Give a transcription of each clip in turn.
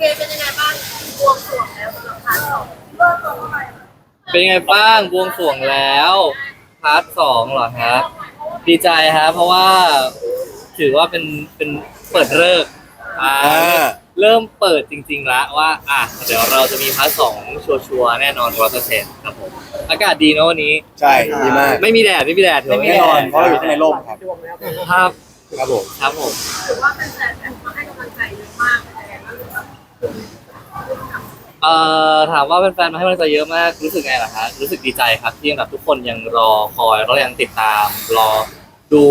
เคเป็นยังไงบ้างบวงสรวงแล้วสำหรับพาร์ทสองเริ่มต้นเท่าไหร่เป็นไงบ้างบวงสรวงแล้วพาร์ทสองเหรอครับดีใจครับเพราะว่าถือว่าเป็นเป็นเปิดเลิกษ์อ่าอ่า เริ่มเปิดจริงๆแล้วว่า อะเดี๋ยวเราจะมีพาร์ทสองชัวร์ๆแน่นอนร้อยเปอร์เซ็นต์ครับผมอากาศดีเนอะวันนี้ ใช่ดีมากไม่มีแดดไม่มีแดดถือว่าแน่นอนเพราะเราอยู่ในร่มครับ ครับครับผม ครับผม ถือว่าเป็นแฟนแบบมาให้กำลังใจเยอะมากเลยนะรู้สึก เอ่อถามว่าแฟนๆมาให้กำลังใจเยอะมากรู้สึกไงล่ะฮะรู้สึกดีใจครับที่ยังแบบทุกคนยังรอคอยแล้วก็ยังติดตาม รอดู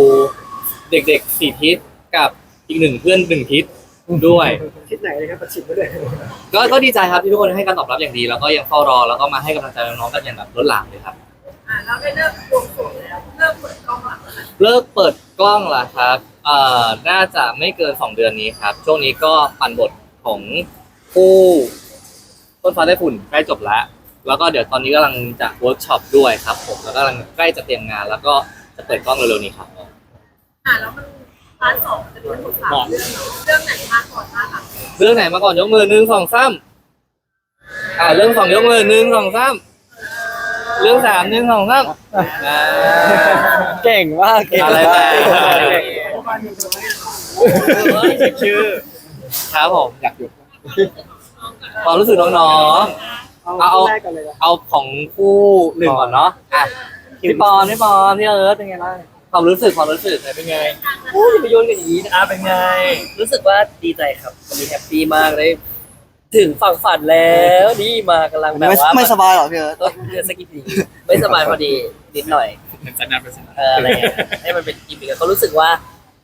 เด็กๆสี่ทิศกับอีกหนึ่งเพื่อนหนึ่งทิศด้วยคิดไหนเลยครับประชิดไปเลยก็ก็ดีใจครับที่ทุกคนให้การตอบรับอย่างดี แล้วก็ยังเฝ้ารอแล้วก็มาให้กำลังใจน้องๆกันอย่างแบบล้นหลามเลยครับอ่าเราได้เริ่มบวงสรวงแล้วเริ่มเปิดกล้องหลังแล้วนะเลิกเปิดกล้องล่ะครับเอ่อน่าจะไม่เกินสองเดือนนี้ครับช่วงนี้ก็ปั่นบทของผู้ ต้นฟ้าได้ฝุ่นใกล้จบแล้ว แล้วก็เดี๋ยวตอนนี้กำลังจะเวิร์กช็อปด้วยครับผมแล้วก็กำลังใกล้จะเตรียมงาน แล้วก็จะเปิดกล้องเร็วๆนี้ครับอ่าแล้วมันพาร์ทสองจะมีทั้งหมดสามเรื่องเนอะเรื่องไหนมาก่อนมาหลังเรื่องไหนมาก่อนยกมือหนึ่งสองสามอ่าเรื่องสองยกมือหนึ่งสองสามเรื่องสามหนึ่งสองสามอ่าเก่งมากเก่งอะไรมากแต่ชื่อครับผมอยากอยู่ ความรู้สึกน้องๆ เอาเอาแรกกันเลยนะเอาของคู่หนึ่งก่อนเนาะอะพี่ปอนพี่ปอนพี่เอิร์ธเป็นไงบ้างความรู้สึกความรู้สึกเป็นไงโอ้ยไปโยนกันอย่างนี้นะอะเป็นไง รู้สึกว่าดีใจครับวันนี้แฮปปี้มากเลย ถึงฝั่งฝันแล้วนี่มากำลังแบบว่าไม่สบายหรอพี่เอิร์ธเออเดือนสกกิปดีไม่สบายพอดีนิดหน่อยเป็นสัญญาณเป็นสัญญาณเอออะไรเงี้ยให้มันเป็นกิมมิคก็รู้สึกว่า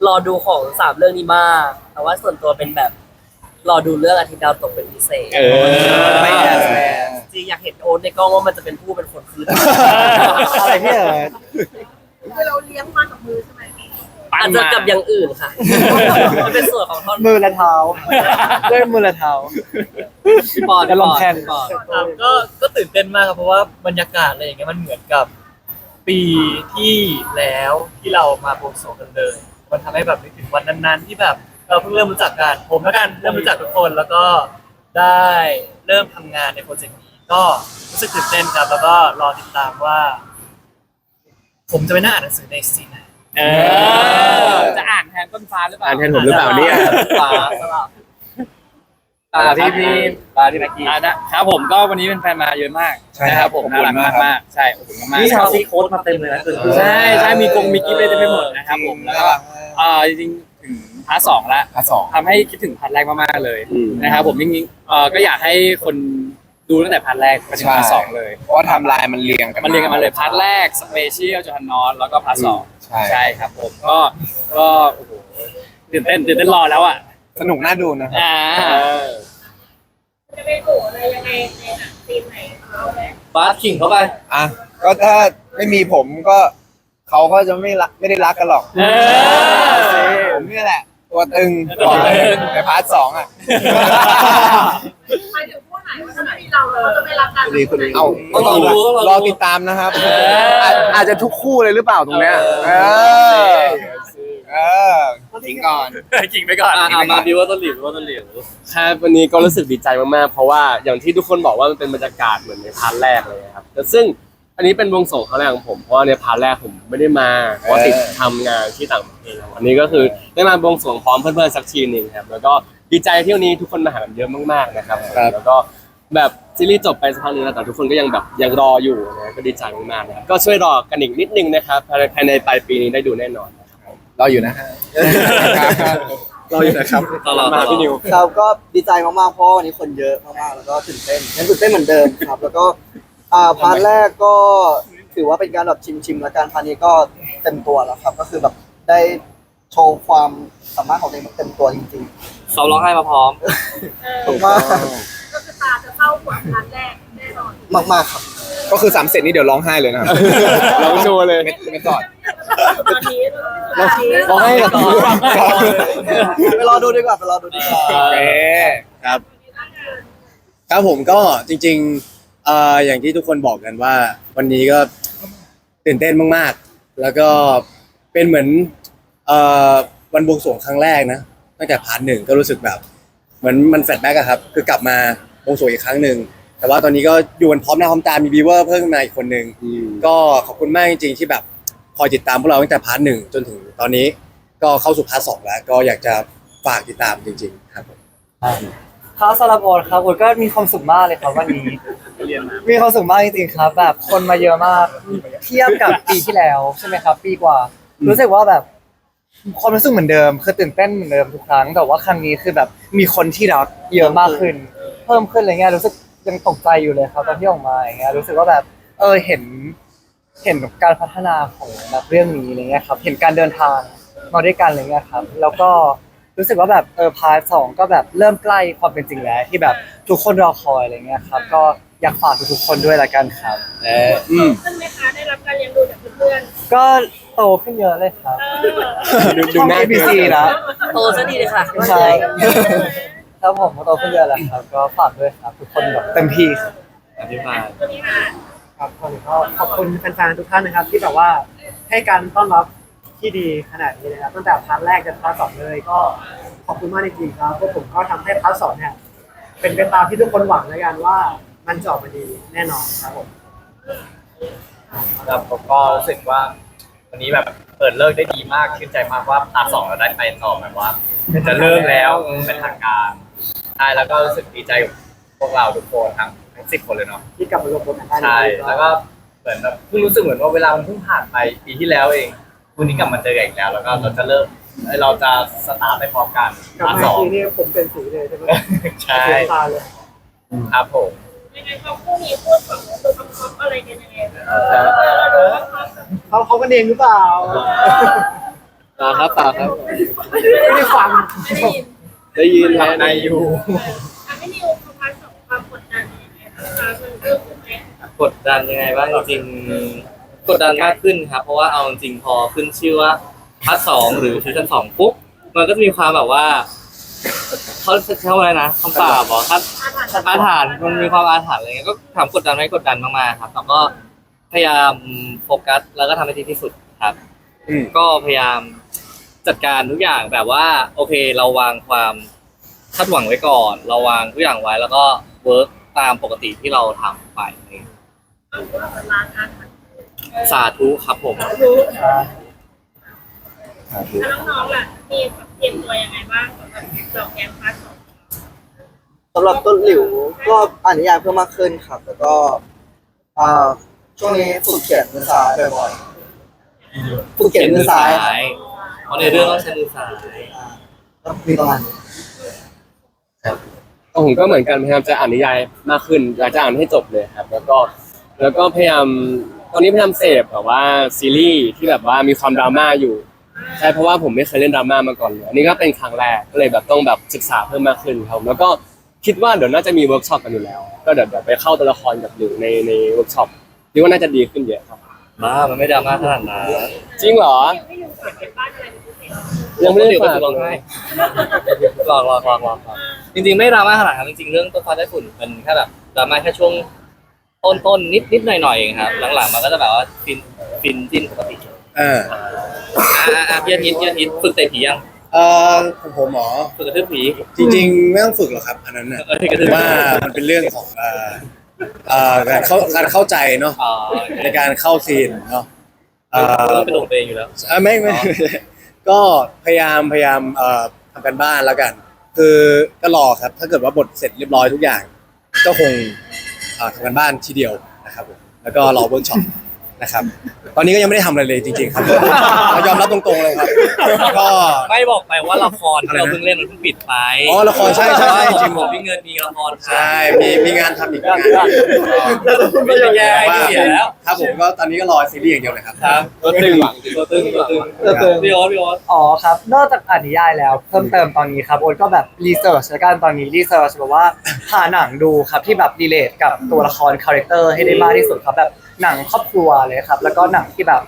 รอดูของสามเรื่องนี้มากแต่ว่าส่วนตัวเป็นแบบ รอดูเรื่องอาทิตย์ดาวตกเป็นพิเศษเออ ไม่แอบจริงอยากเห็นโอ๊ตในกล้องว่ามันจะเป็นผู้เป็นคนคืนอะไรพี่เอิร์ธคือเราเลี้ยงมากับมือใช่ไหมอาจจะกับอย่างอื่นค่ะ มันเป็นส่วนของท่อนมือและเท้าด้วยมือและเท้าพี่ปอนจะลงแข่งพี่ปอนครับก็ก็ตื่นเต้นมากครับเพราะว่าบรรยากาศอะไรอย่างเงี้ยมันเหมือนกับปีที่แล้วที่เรามาบวงสรวงกันเลย มันทำให้แบบนึกถึงวันนั้นๆที่แบบ เราเพิ่งเริ่มรู้จักกันผมแล้วกันเริ่มรู้จักทุกคนแล้วก็ได้เริ่มทำงานในโปรเจกต์นี้ก็รู้สึกตื่นเต้นครับแล้วก็รอติดตามว่า ผมจะไปนั่งอ่านหนังสือในซีนไหน เออ จะอ่านแทนต้นฟ้าหรือเปล่าอ่านแทนผมหรือเปล่าเนี่ย ฟ้าสลับตาพี่พี่ตาพี่นักกีอ่านะครับผมก็วันนี้เป็นแฟนมาเยอะมากใช่นะครับผมขอบน่าคุณรักมากมากๆใช่ขอบคุณมากๆนี่ชาวซีโค้ดมาเต็มเลยนะคือใช่ใช่มีกงมีกิ๊บเลยเต็มไปหมดนะครับผมแล้วก็ อ่าจริงๆถึง พาร์ทสองแล้วพาร์ทสอง ทำให้คิดถึงพาร์ทแรกมากๆเลยอืม นะครับผมจริงๆเอ่อก็อยากให้คนดูตั้งแต่พาร์ทแรกไปถึงพาร์ทสองเลย เพราะว่าไทำลายมันเรียงกัน มันเรียงกันมาเลยพาร์ทแรกสเปเชียลจอห์นนอตแล้วก็พาร์ทสองใช่ใช่ ครับผมก็ก็โอ้โหตื่นเต้นตื่นเต้นรอแล้วอะสนุกน่าดูนะครับ อ่าจะไปโผล่อะไรยังไงในหนังซีนไหนของเราแหละบาสขิงเข้าไป อะ ก็ถ้าไม่มีผมก็เขาก็จะไม่รักไม่ได้รักกันหรอกเออ ผมนี่แหละ ตัวตึงบอกเลยในพาร์ทสองอะ หมายถึงผู้ไหนว่าถ้าไม่มีเราเราจะไม่รักกันดีคนนี้ เอาต้องรอดูต้องรอดูรอติดตามนะครับอาจอาจจะทุกคู่เลยหรือเปล่าตรงเนี้ยเอเออ อ เออจริงก่อนจริงไปก่อน อะอะมาบิวว่าต้นหลิวว่าต้นหลิวครับวันนี้ก็รู้สึกดีใจมากๆ เพราะว่าอย่างที่ทุกคนบอกว่ามันเป็นบรรยากาศเหมือนในพาร์ทแรกเลยครับแต่ซึ่ง อันนี้เป็นวงสงครั้งแรกของผมเพราะว่าในพาร์ทแรกผมไม่ได้มาเพราะว่าติดทำงานที่ต่างประเทศครับวันนี้ก็คือได้มาบวงสรวงพร้อมเพื่อนๆสักทีหนึ่งครับแล้วก็ดีใจที่วันนี้ทุกคนมาหากันเยอะมากๆนะครับครับ แล้วก็แบบซีรีส์จบไปสักพักหนึงแล้วแต่ทุกคนก็ยังแบบยังรออยู่นะก็ดีใจมากๆนะครับก็ช่วยรอกันอีกนิดนึงนะครับภายในภายในปลายปีนี้ได้ดูแน่นอน รออยู่นะฮะ รออยู่นะครับ ตลอดมาพี่นิว ครับก็ดีใจมากๆเพราะวันนี้คนเยอะมากๆแล้วก็ตื่นเต้นยังตื่นเต้นเหมือนเดิมครับ แล้วก็ อ่าพาร์ทแรกก็ถือว่าเป็นการแบบชิมๆแล้วกันพาร์ทนี้ก็เต็มตัวแล้วครับ ก็คือแบบได้โชว์ความสามารถของตัวเองแบบเต็มตัวจริงซ้อมร้องไห้มาพร้อมๆผมมากก็คือตาจะเข้าหัวครั้งแรกแน่นอนมากๆครับ ก็คือสามเสร็จนี่เดี๋ยวร้องไห้เลยนะครับ ร้องโชว์เลย ไม่ไม่กอดตอนนี้ตอนนี้ร้องให้กับไปรอดูดีกว่าไปรอดูดีกว่าโอเคครับ ครับผมก็จริงๆ เอ่ออย่างที่ทุกคนบอกกันว่า วันนี้ก็ตื่นเต้นมากๆ แล้วก็เป็นเหมือนเอ่อวันบวงสรวงครั้งแรกนะตั้งแต่พาร์ทหนึ่งก็รู้สึกแบบ เหมือนมันแฟลชแบ็กอะครับ คือกลับมาวงสวยอีกครั้งหนึ่งแต่ว่าตอนนี้ก็อยู่กันพร้อมหน้าพร้อมตามีบีเวอร์เพิ่มมาอีกคนหนึ่งก็ขอบคุณมากจริงๆที่แบบคอยติดตามพวกเราตั้งแต่พาร์ทหนึ่งจนถึงตอนนี้ ก็เข้าสู่พาร์ทสองแล้ว ก็อยากจะฝากติดตามจริง ๆ ครับผม ครับสำหรับโอนครับโอนก็มีความสุขมากเลยครับวันนี้มีความสุขมากจริงๆครับ แบบคนมาเยอะมากเทียบกับปีที่แล้วใช่ไหมครับ ปีกว่า รู้สึกว่าแบบความรู้สึกเหมือนเดิมคือตื่นเต้นเหมือนเดิมทุกครั้ง แต่ว่าครั้งนี้คือแบบมีคนที่รักเยอะมากขึ้น เพิ่มขึ้นอะไรเงี้ยรู้สึกยังตกใจอยู่เลยครับตอนที่ออกมาอย่างเงี้ยรู้สึกว่าแบบ เออเห็น เห็นการพัฒนาของแบบเรื่องนี้อะไรเงี้ยครับ เห็นการเดินทางมาด้วยกันอะไรเงี้ยครับ แล้วก็ รู้สึกว่าแบบเออพาร์ทสองก็แบบเริ่มใกล้ความเป็นจริงแล้ว ที่แบบทุกคนรอคอยอะไรเงี้ยครับ ก็อยากฝากทุกๆคนด้วยละกันครับเอออืมซึ่งไหมคะได้รับการเลี้ยงดูจากเพื่อนก็โตขึ้นเยอะเลยครับๆเออดูดูหน้าพีซีนะโตซะดีเลยค่ะใช่ครับผมก็โตขึ้นเยอะแล้วครับ ก็ฝากด้วยครับทุกคนแบบเต็มที่ครับอธิบายตัวนี้ค่ะครับผมก็ขอบคุณแฟนๆทุกท่านนะครับ ที่แบบว่าให้การต้อนรับ ที่ดีขนาดนี้นะครับตั้งแต่พาร์ทแรกจนพาร์ทสองเลยก็ขอบคุณมากจริงๆครับพวกผมก็ทำให้พาร์ทสองเนี่ยเป็นไปตามที่ทุกคนหวังแล้วกันว่ามันจะออกมาดีแน่นอนครับผม ครับผมก็รู้สึกว่า วันนี้แบบเปิดเลิกได้ดีมากชื่นใจมากว่าพาร์ทสองเราได้ไปต่อแบบว่าจะเริ่มแล้วเป็นทางการใช่แล้วก็รู้สึกดีใจกับพวกเราทุกคนทั้งทั้งสิบคนเลยเนาะที่กลับมารวมตัวกันได้ใช่แล้วก็เหมือนแบบเพิ่งรู้สึกเหมือนว่าเวลามันเพิ่งผ่านไปปีที่แล้วเอง วันนี้กลับมาเจอกันอีกแล้ว แล้วก็เราจะเริ่มเราจะสตาร์ทไปพร้อมกันกลับพาร์ทมาสองทีนี้ผมเป็นสีเลยใช่ไหมใช่เสียตาเลยครับผม ยังไงเขาคู่นี้พูดแบบตัวคำคอะไรกันยังไงเออเราดูว่าเขาเขาเขากันเองหรือเปล่าต่อครับต่อครับ ไม่ได้ฟังไม่ได้ยินได้ยินครับในยูอะไม่นิวพาร์ทสองความกดดันยังไงนะคะมันเริ่มขึ้นไหม กดดันยังไงบ้างจริงๆ กดดันมากขึ้นครับ เพราะว่าเอาจริงๆพอขึ้นชื่อว่าพาร์ทสองหรือซีซั่นสองปุ๊บมันก็จะมีความแบบว่าเขาใช้คำว่าอะไรนะคำปราบเหรอครับอาถรรพ์มันมีความอาถรรพ์อะไรเงี้ยก็ถามกดดันไหมกดดันมากๆครับแต่ก็พยายามโฟกัสแล้วก็ทำให้ดีที่สุดครับอืมก็พยายามจัดการทุกอย่างแบบว่า โอเค เราวางความคาดหวังไว้ก่อน เราวางทุกอย่างไว้แล้วก็เวิร์กตามปกติที่เราทำไปเอาว่าเวลาการ สาธุครับผม รู้แล้วน้องๆล่ะมีแบบเตรียมตัวยังไงบ้างสำหรับดอกแกนพาร์ทสองสำหรับต้นหลิวก็อ่านนิยายเพิ่มมากขึ้นครับ แล้วก็อ่าช่วงนี้ฝึกเขียนมือซ้ายบ่อยๆฝึกเขียนมือซ้ายเพราะในเรื่องต้องใช้มือซ้ายก็มีประมาณนี้ผมก็เหมือนกันพยายามจะอ่านนิยายมากขึ้นอยากจะอ่านให้จบเลยครับ แล้วก็ แล้วก็พยายาม ตอนนี้พยายามเสพแบบว่าซีรีส์ที่แบบว่ามีความดราม่าอยู่ใช่เพราะว่าผมไม่เคยเล่นดราม่ามาก่อนเลยอันนี้ก็เป็นครั้งแรกก็เลยแบบต้องแบบศึกษาเพิ่มมากขึ้นครับแล้วก็คิดว่าเดี๋ยวน่าจะมีเวิร์กช็อปกันอยู่แล้ว ก็เดี๋ยวเดี๋ยวไปเข้าตัวละครกับหลิวในในเวิร์กช็อปคิดว่าน่าจะดีขึ้นเยอะครับบ้ามันไม่ดราม่าขนาดนั้นจริงเหรอไม่อยู่เขียนเก็บบ้านอะไรเป็นพิเศษยังไม่ได้เดี๋ยวฝากจะลองให้ลองลองลองลองลองจริงๆไม่ดราม่าขนาดนั้นจริงๆเรื่องต้นฟ้าได้ฝุ่นมันแค่แบบดราม่าแค่ช่วง ต้นต้นนิดนิดหน่อยหน่อยๆเองครับ หลังๆมันก็จะแบบว่าฟินฟินจิ้นปกติเอออ่าอ่าพี่อาทิตย์พี่อาทิตย์ฝึกเตะผียังเออของผมหมอฝึกกระทืบผี จริงๆไม่ต้องฝึกหรอกครับอันนั้นน่ะเออกระทืบ ว่ามันเป็นเรื่องของเอ่อเอ่อการเข้าการเข้าใจเนาะอ๋อในการเข้าซีนเนาะเอเอ่ออต้องเป็นตัวเองอยู่แล้วเอ่อไม่ไม่ ก็พยายามพยายามเอ่อทำกันบ้านแล้วกัน คือก็รอครับ ถ้าเกิดว่าบทเสร็จเรียบร้อยทุกอย่าง ก็คงเอ่อ ทำกันบ้านทีเดียวนะครับผมแล้วก็รอเวิร์กช็อป นะครับ ตอนนี้ก็ยังไม่ได้ทำอะไรเลยจริง ๆ ครับเรายอมรับตรงๆเลยครับก็ ไม่บอกไปว่าละครที่เราเพิ่งเล่นมันเพิ่งปิดไปอ๋อละครใช่ใช่ใช่จริงๆผมพี่เงินมีละครใช่มีมีงานทำอีกงานไม่ใช่แย่ว่าเสียแล้วครับผมก็ตอนนี้ก็รอซีรีส์อย่างเดียวเลยครับ ครับตัวตึงตัวตึงตัวตึงตัวตึงพี่โอ๊ตพี่โอ๊ตอ๋อครับ นอกจากอ่านนิยายแล้วเพิ่มเติมตอนนี้ครับโอ๊ตก็แบบรีเสิร์ชแล้วกันตอนนี้รีเสิร์ชแบบว่าหาหนังดูครับที่แบบรีเลทกับตัวละครคาแรคเตอร์ให้ได้มากที่สุดครับแบบ หนังครอบครัวเลยครับ แล้วก็หนังที่แบบ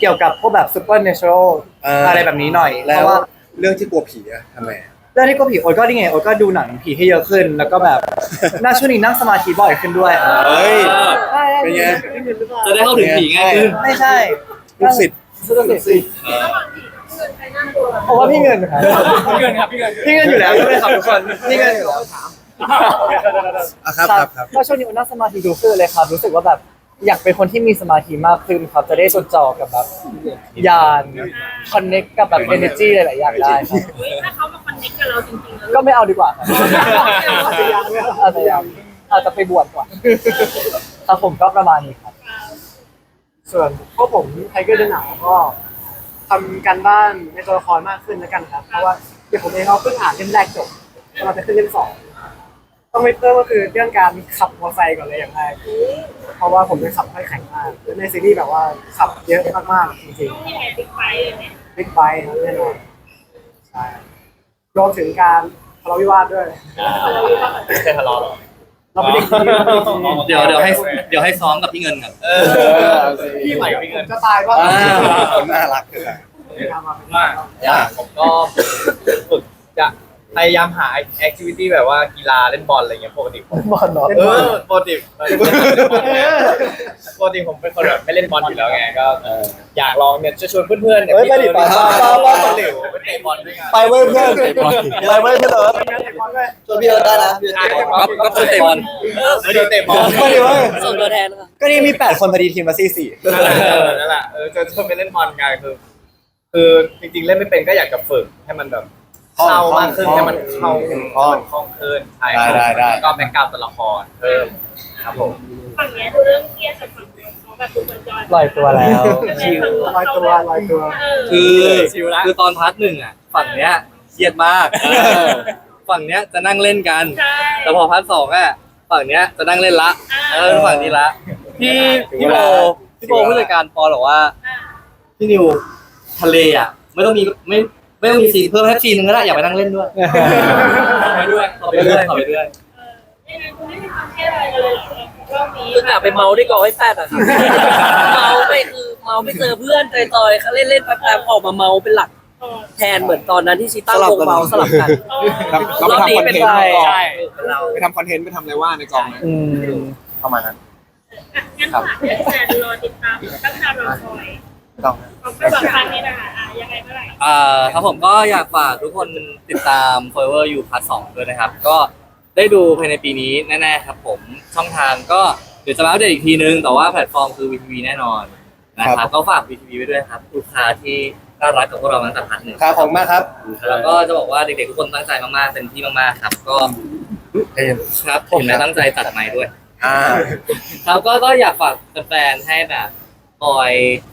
เกี่ยวกับพวกแบบซูเปอร์เนเชอรัลเอ่ออ อะไรแบบนี้หน่อยแล้เพวราะว่าเรื่องที่กลัวผีอะทำไมอะเรื่องที่ก็ผีโอ๊ตก็นี่ไงโอ๊ตก็ดูหนังผีให้เยอะขึ้น แล้วก็แบบ น่าช่วงนี้นั่งสมาธิบ่อยขึ้นด้วยเฮ้ย ใช่เป็นไง จะได้เข้าถึงผีง่ายขึ้น ไม่ใช่ลูกศิษย์ลูกศิษย์ระหว่างที่เงินไปหน้าเพราะว่าพี่เงินครับพี่เงินครับพี่เงินพี่เงินอยู่แล้วใช่ไหมครับทุกคนพี่เงินอยู่แล้วอะครับครับครับ ก็ช่วงนี้มันนั่งสมาธิดูขึ้นเลยครับ รู้สึกว่าแบบ อยากเป็นคนที่มีสมาธิมากขึ้นครับจะได้จดจ่อกับแบบยานคอนเน็กกับแบบ energy หลายๆอย่างได้ครับเฮ้ยถ้าเขามาคอนเนคกับเราจริงๆแล้วก็ไม่เอาดีกว่าครับอาจจะยังไม่อาจจะยังอาจจะไปบวชก่อนครับผมก็ประมาณนี้ครับ ส่วนพวกผมไทเกอร์เดนหนาวก็ทำการบ้านในตัวละครมากขึ้นแล้วกันครับ เพราะว่าเดี๋ยวผมเองเราเพิ่งอ่านเล่มแรกจบกำลังจะขึ้นเล่มสอง ต้องไปเพิ่มก็คือเรื่องการขับมอเตอร์ไซค์ก่อนเลยอย่างแรกเพราะว่าผมเป็นขับค่อยแข็งมากและในซีรีส์แบบว่าขับเยอะมากๆจริงนี่ไงติ๊กไปเลยเนี่ยๆบิ๊กไบค์ครับแน่นอนใช่รวมถึงการทะเลาะวิวาทด้วยไม่ใช่ทะเลาะหรอกเราไม่ได้คิดว่าเราไม่ได้คิดเดี๋ยวเดี๋ยวให้เดี๋ยวให้ซ้อมกับพี่เงินก่อน เออพี่ใหม่กับพี่เงินจะตายว่าอ่า น่ารักเลยผมก็ฝึกจะ พยายามหาแอคทิวิตี้แบบว่ากีฬาเล่นบอลอะไรเงี้ยปกติผมบอลเนาะเออปกติปกติผมเป็นคนแบบไม่เล่นบอลอยู่แล้วไงก็อยากลองเนี่ยจะชวนเพื่อนๆเนี่ยเฮ้ยไปดิไปไปไปไปเหลวไปเตะบอลด้วยกันไปเว้ยเพื่อนไปเว้ยเพื่อนเอิร์ธชวนพี่เอิร์ธได้นะพี่เอิร์ธก็ก็คือเตะบอลเออเดี๋ยวเตะบอลก็ดีเว้ยส่งตัวแทนครับก็นี่มี8คนพอดีทีมมาซี่สี่นั่นแหละเออจะชวนไปเล่นบอลกันคือคือจริงๆเล่นไม่เป็นก็อยากจะฝึกให้มันแบบ เข้ามากขึ้นให้มันเข้าให้มันคล่องขึ้นใช่ครับได้ได้ได้ แล้วก็แบ็กกราวด์ตัวละครเพิ่มครับผมฝั่งเนี้ยดูเรื่องเครียดแต่ฝั่งเนี้ยเขาแบบดูเหมือนจอยลอยตัวแล้ว ชิลลอยตัวลอยตัว คือชิวละคือตอนพาร์ทหนึ่งอะ ฝั่งเนี้ยเครียดมากฝั่งเนี้ยจะนั่งเล่นกัน ใช่แต่พอพาร์ทสองอะฝั่งเนี้ยจะนั่งเล่นละเออฝั่งนี้ละพี่พี่โบพี่โบผู้จัดการปอบอกว่าพี่นิวทะเลอะ ไม่ต้องมีไม่ ไม่ต้องมีซีนเพิ่มแค่ซีนนึงก็ได้อยากไปนั่งเล่นด้วยต่อไปด้วยต่อไปด้วยต่อไปด้วยยังไงคุณไม่มีความเครียดอะไรเลยเหรอรอบนี้คือกลับไปเมาที่กองให้แฟดอะครับเมาไปคือเมาไปเจอเพื่อนจอยๆเขาเล่นเล่นๆแป๊บๆออกมาเมาเป็นหลักเออแทนเหมือนตอนนั้นที่ชีตั้งวงเมาสลับกันเออเราไปทำคอนเทนต์รอบในนี้กองใช่เป็นเรา ไปทำคอนเทนต์ไปทำอะไรว่าในกองนะอืม ประมาณนั้น อะงั้นฝากแฟนๆรอติดตามตั้งตารอคอย ต้องของไปบอกครั้งนี้นะคะอะยังไงเมื่อไหร่อ่าครับผมก็อยากฝากทุกคนติดตาม Forever You Part 2ด้วยนะครับ ก็ได้ดูภายในปีนี้แน่ๆครับผมช่องทางก็เดี๋ยวจะมาอัปเดตอีกทีนึง แต่ว่าแพลตฟอร์มคือ VTV แน่นอนนะครับก็ฝาก VTV ไว้ด้วยครับลูกค้าที่น่ารักกับพวกเรามาตั้งแต่พาร์ทหนึ่งครับของมากครับแล้วก็จะบอกว่าเด็กๆทุกคนตั้งใจมากๆเต็มที่มากๆครับ ก็ครับเห็นไหมตั้งใจตัดไม้ด้วย อ่า ครับก็ก็อยากฝากแฟนๆให้แบบ คอย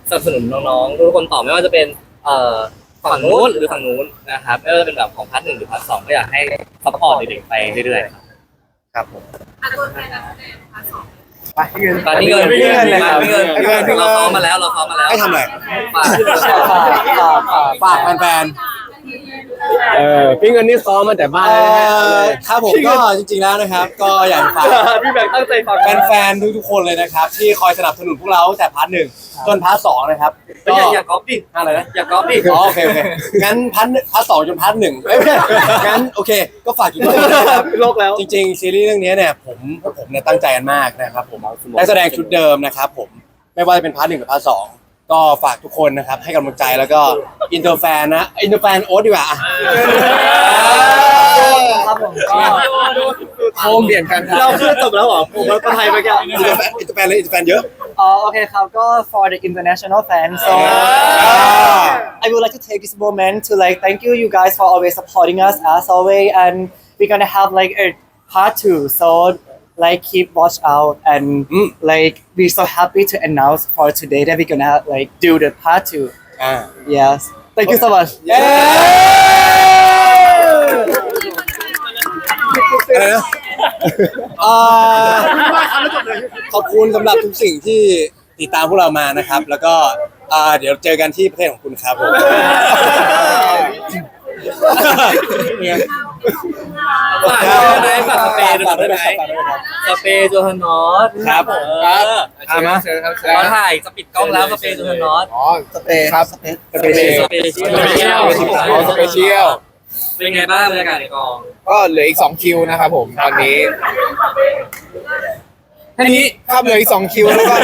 สนับสนุนน้องๆทุกคนต่อไม่ว่าจะเป็นเอ่อฝั่งนู้นหรือฝั่งนู้นนะครับไม่ว่าจะเป็นแบบของพาร์ทหนึ่งหรือพาร์ทสองก็อยากให้ซัพพอร์ตเด็กๆไปเรื่อยๆครับครับผมอะตัวแทนนักแสดงพาร์ทสองไปพี่เงินตอนนี้เงินไม่เงินเลยครับไม่เงินเราซ้อมมาแล้วเราซ้อมมาแล้วให้ทำอะไรฝากฝากฝากฝากฝากแฟน เออพี่เงินนี่ซ้อมมาแต่ๆบ้านเอ่เลยนะอครับผมก็จริงๆแล้วนะครับ ก็อยากจะฝากพี่แบงค์ตั้งใจฟังแฟนๆทุกๆคนเลยนะครับ ที่คอยสนับสนุนพวกเราตั้งแต่พาร์ทหนึ่งจนพาร์ทสองนะครับก็อย่าอย่าก๊อปดิอะไรนะอย่าก๊อปดิอ๋อโอเคโอเคงั้นพาร์ทพาร์ทสองจนพาร์ทหนึ่งเอ้ยไม่ใช่งั้นโอเค ก็ฝากอีกทีนะครับโลกแล้วจริงๆซีรีส์เรื่องนี้เนี่ยผมพวกผมเนี่ยตั้งใจกันมากนะครับผมนักแสดงชุดเดิมนะครับผมไม่ว่าจะเป็นพาร์ทหนึ่งหรือพาร์ทสอง ก็ฝากทุกคนนะครับ ให้กำลังใจแล้วก็อินเตอร์แฟนนะอินเตอร์แฟนโอ๊ตดีกว่าอะครับผมก็โคมเปลี่ยนกันครับเราคือจบแล้วเหรอผมว่าประไทยไปกันอินเตอร์แฟนอินเตอร์แฟนเลยอินเตอร์แฟนเยอะ อ๋อโอเคครับก็ for the international fans so I would like to take this moment to like thank you you guys for always supporting us as always and we're gonna have like a part two so like keep watch out and Mm. like we're so happy to announce for today that we're gonna like do the part two อ่า yes thank you so much เย้อะไรนะอ่าขอบคุณสำหรับทุกสิ่งที่ติดตามพวกเรามานะครับ แล้วก็อ่าเดี๋ยวเจอกันที่ประเทศของคุณครับผม ฝากด้วยได้ฝากสเปรย์ด้วยได้ไหมสเปรย์โจฮันนอสครับเอครับออ่ามาตอนถ่ายจะปิดกล้องแล้วสเปรย์โจฮันนอสอ๋อสเปรย์ครับสเปรย์สเปรย์สเปเชียลสเปเชียลสเปเชียลเป็นไงบ้างบรรยากาศในกอง ก็เหลืออีกสองคิวนะครับผมตอนนี้แค่นี้ครับเหลืออีกสองคิวแล้วก็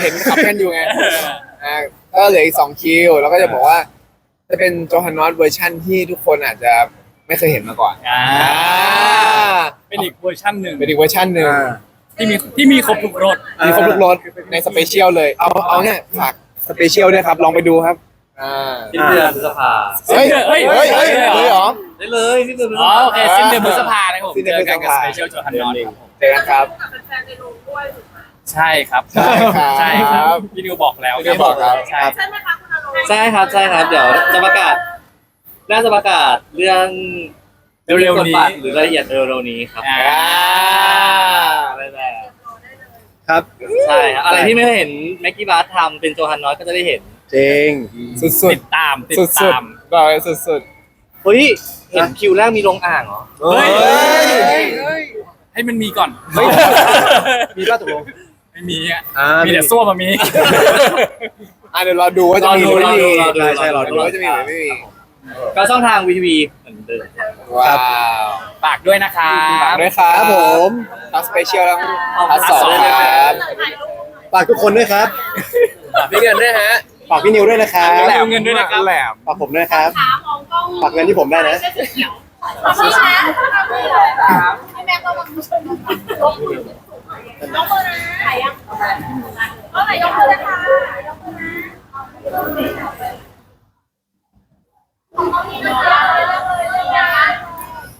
เห็นขับกันอยู่ไงอ่าก็เหลืออีกสองคิวแล้วก็จะบอกว่าแจะเป็นโจฮันนอตเวอร์ชั่นที่ทุกคนอาจจะ ไม่เคยเห็นมาก่อนอ่าอ่าเป็นอีกเวอร์ชันหนึ่งเป็นอีกเวอร์ชันหนึ่งที่มีที่มีครบทุกรสมีครบทุกรสในสเปเชียลเลย เอาเอาเนี่ยฝากสเปเชียลด้วยครับ ลองไปดูครับอ่าสิ้นเดือนพฤษภาเฮ้ยเฮ้ยเฮ้ยเฮ้ยเลยเหรอได้เลยสิ้นเดือนพฤษอ๋อภาโอเคสิ้นเดือนพฤษภานะครับผมสิ้นเดืเจอนอกันกับพฤษภาสเปเชียลโจฮันนอนครับผมเจอกันครับกับแฟนๆในโรงด้วยถูกไหมใช่ครับใช่ครับใช่ครับพี่นิวบอกแล้วพี่นิวบอกแล้วใช่ใช่ไหมคะคุณอารมณ์ใช่ครับใช่ครับเดี๋ยวจะประกาศ น่าจะประกาศเรื่องเร็วๆนี้กฎบัตรหรือรายละเอียดเร็วๆนี้ครับอ่าอะไรแบบครับ ใช่ครับอะไรที่ไม่เคยเห็นแม็กกี้บาร์ทำเป็นโจฮันน้อยก็จะได้เห็นจริง สุดสุดติดตามติดสุดสุดตาม ๆบอกเลยสุดสุด เฮ้ยเห็นคิวแรกมีลงอ่างเหรอๆ เฮ้ย ให้มันมีก่อนมีป่ะตกลงไม่มีอะอ่ามีแต่ส้วมมามี อะเดี๋ยวรอดูว่าจะมีหรือไม่มีรอดูรอดูใช่ใช่รอดูดูว่าจะมีหรือไม่มี ก็ช่องทางวีทีวีเหมือนเดิมว้าวฝากด้วยนะคะฝากด้วยครับผมทั้สเปเชียลแล้วทั้สองครับฝากทุกคนด้วยครับปากพี่เงินด้วยฮะ ฝากพี่นิวด้วยนะครับแหลมเงินด้วยนะครับแหลมฝากผมด้วยครับ ขากฝากเงินที่ผมได้นะขอบนะอบคุยให้แม่ก็มาชมน้องคนนะถ่ายยังก็ไหนยกมือนะคะยกมือนะ ของเขามีเรื่องอะไรเรื่องอะไรเรื่องอะไร